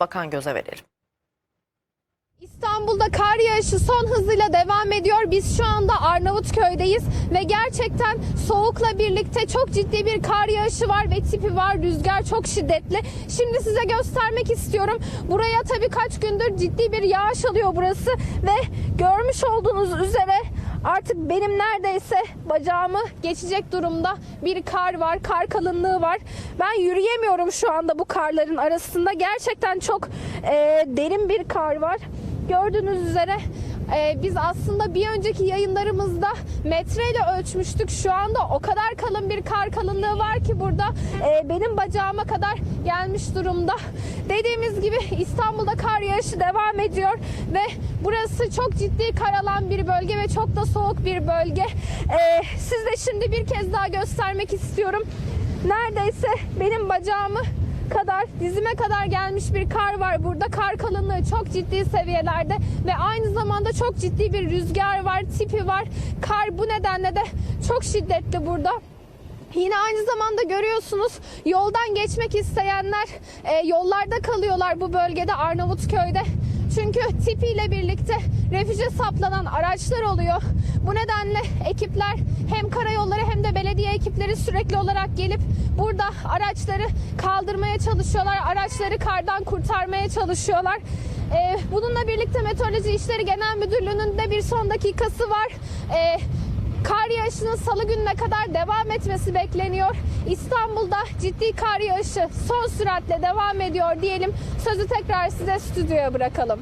bakan göze verelim. İstanbul'da kar yağışı son hızıyla devam ediyor. Biz şu anda Arnavutköy'deyiz ve gerçekten soğukla birlikte çok ciddi bir kar yağışı var ve tipi var. Rüzgar çok şiddetli. Şimdi size göstermek istiyorum. Buraya tabii kaç gündür ciddi bir yağış alıyor burası ve görmüş olduğunuz üzere artık benim neredeyse bacağımı geçecek durumda bir kar var. Kar kalınlığı var. Ben yürüyemiyorum şu anda bu karların arasında. Gerçekten çok e, derin bir kar var. Gördüğünüz üzere e, biz aslında bir önceki yayınlarımızda metreyle ölçmüştük. Şu anda o kadar kalın bir kar kalınlığı var ki burada e, benim bacağıma kadar gelmiş durumda. Dediğimiz gibi İstanbul'da kar yağışı devam ediyor ve burası çok ciddi kar alan bir bölge ve çok da soğuk bir bölge. E, size şimdi bir kez daha göstermek istiyorum. Neredeyse benim bacağımı kadar dizime kadar gelmiş bir kar var burada. Kar kalınlığı çok ciddi seviyelerde ve aynı zamanda çok ciddi bir rüzgar var, tipi var. Kar bu nedenle de çok şiddetli burada. Yine aynı zamanda görüyorsunuz yoldan geçmek isteyenler e, yollarda kalıyorlar bu bölgede Arnavutköy'de. Çünkü tipiyle birlikte refüje saplanan araçlar oluyor. Bu nedenle ekipler hem karayolları hem de belediye ekipleri sürekli olarak gelip burada araçları kaldırmaya çalışıyorlar. Araçları kardan kurtarmaya çalışıyorlar. Ee, bununla birlikte Meteoroloji İşleri Genel Müdürlüğü'nün de bir son dakikası var. Ee, Kar yağışının salı gününe kadar devam etmesi bekleniyor. İstanbul'da ciddi kar yağışı son süratle devam ediyor diyelim. Sözü tekrar size stüdyoya bırakalım.